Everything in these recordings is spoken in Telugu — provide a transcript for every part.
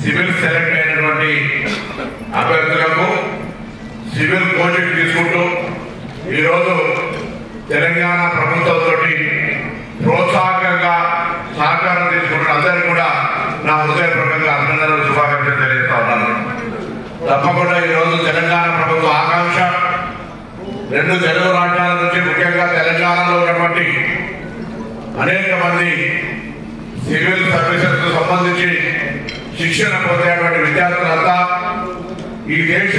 సివిల్ సెలెక్ట్ అయినటువంటి అభ్యర్థులకు సివిల్ కోచింగ్ తీసుకుంటూ ఈరోజు తెలంగాణ ప్రభుత్వంతో ప్రోత్సాహకంగా సహకారం తీసుకుంటున్న అందరికీ కూడా నా హృదయపూర్వకంగా అభినందనలు శుభాకాంక్షలు తెలియజేస్తా ఉన్నాను. తప్పకుండా ఈరోజు తెలంగాణ ప్రభుత్వ ఆకాంక్ష రెండు తెలుగు రాష్ట్రాల నుంచి ముఖ్యంగా తెలంగాణలో ఉన్నటువంటి అనేక మంది సివిల్ సర్వీసెస్కు సంబంధించి శిక్షణ పొందేటువంటి విద్యార్థులంతా ఈ దేశ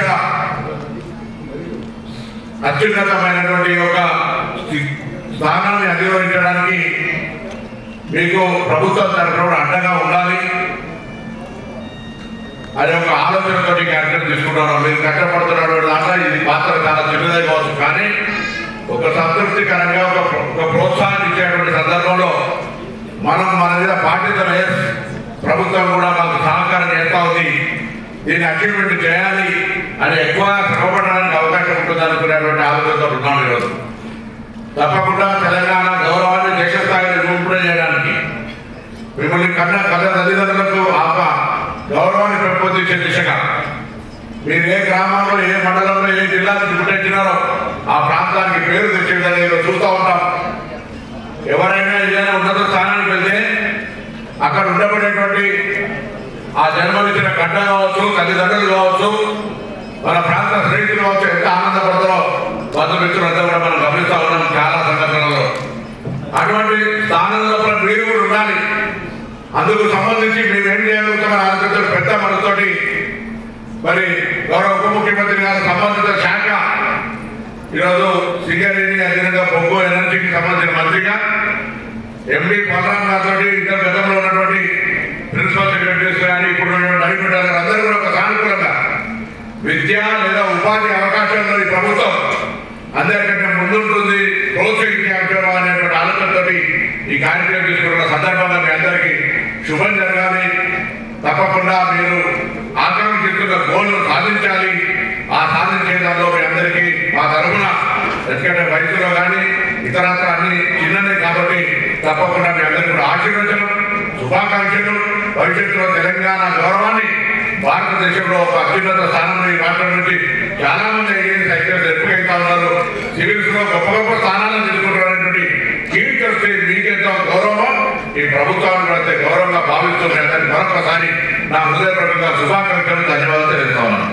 అత్యున్నతమైనటువంటి ఒక స్థానాన్ని అధిరోహించడానికి మీకు ప్రభుత్వం తరఫున కూడా అండగా ఉండాలి. అనే ఒక ఆలోచనతో ఈ కార్యక్రమం తీసుకుంటున్నాం. మీరు కష్టపడుతున్నటువంటి దాంట్లో ఇది పాత్ర చాలా చిన్నదే కావచ్చు. కానీ ఒక సంతృప్తికరంగా ఒక ప్రోత్సాహం ఇచ్చేటువంటి సందర్భంలో మనం మన మీద బాధ్యత వేసి ప్రభుత్వం కూడా మాకు సహకారం చేస్తా ఉంది. దీన్ని అచీవ్మెంట్ చేయాలి అని ఎక్కువ శ్రమపడడానికి అవకాశం ఉంటుంది అనుకునేటువంటి ఆలోచనతో ఉన్నాను ఈరోజు. తప్పకుండా తెలంగాణ గౌరవాన్ని దేశ స్థాయిలో నిరూపణ చేయడానికి మిమ్మల్ని కన్న కన్న తల్లిదండ్రులకు ఆప గౌరవాన్ని పెంపొందించే దిశగా. మీరు ఏ గ్రామంలో ఏ మండలంలో ఏ జిల్లా నుంచి పుట్టించినారో ఆ ప్రాంతానికి పేరు తెచ్చే విధంగా చూస్తూ ఉంటాం. అక్కడ ఉండబడేటువంటి ఆ జన్మనిచ్చిన గడ్డ కావచ్చు తల్లిదండ్రులు కావచ్చు మన ప్రాంత స్నేహితులు కావచ్చు ఎంత ఆనందపడతారో బంధుమిత్రులంతా కూడా మనం గమనిస్తా ఉన్నాం చాలా సంఘటనలలో అటువంటి స్థానం లోపల మీరు కూడా ఉండాలి. అందుకు సంబంధించి మీరు ఏం చేయగలుగుతామని ఆలోచన పెద్ద మనతోటి మరి గౌరవ ఉప ముఖ్యమంత్రి గారు సంబంధిత శాఖ ఈరోజు సింగరేణి అధీనంగా బొగ్గు ఎనర్జీకి సంబంధించిన మంత్రిగా ఎంపీ బలరాం ఇంకా గతంలో ఉన్నటువంటి ప్రిన్సిపల్ సెక్రటరీస్ కానీ ఇప్పుడు నైపుణ్య అందరూ కూడా ఒక సానుకూలంగా విద్య లేదా ఉపాధి అవకాశాల్లో ఈ ప్రభుత్వం అందరికంటే ముందుంటుంది. ప్రోత్సహించే అనేటువంటి ఆలోచనతో ఈ కార్యక్రమం తీసుకున్న సందర్భంగా మీ అందరికీ శుభం జరగాలి. తప్పకుండా మీరు ఆకాంక్షిస్తున్న గోల్ను సాధించాలి. ఆ సాధించే దానిలో మీ అందరికీ మా తరఫున ఎందుకంటే రైతులు కానీ ఇతరత్ర అన్ని చిన్నదే కాబట్టి తప్పకుండా మీ అందరికీ కూడా ఆశీర్వచనం శుభాకాంక్షలు. భవిష్యత్తులో తెలంగాణ గౌరవాన్ని భారతదేశంలో ఒక అత్యున్నత స్థానంలో ఈ రాష్ట్రం నుంచి చాలా మంది ఐఏఎస్ ఐపీఎస్ ఎక్కువైతా ఉన్నారు. సివిల్స్లో గొప్ప గొప్ప స్థానాలను తీసుకుంటున్నటువంటి కీర్తి వస్తే మీకెంతో గౌరవం ఈ ప్రభుత్వాన్ని కూడా గౌరవంగా భావిస్తూ మరొకసారి నా హృదయపూర్వకంగా శుభాకాంక్షలు ధన్యవాదాలు తెలుస్తా ఉన్నాను.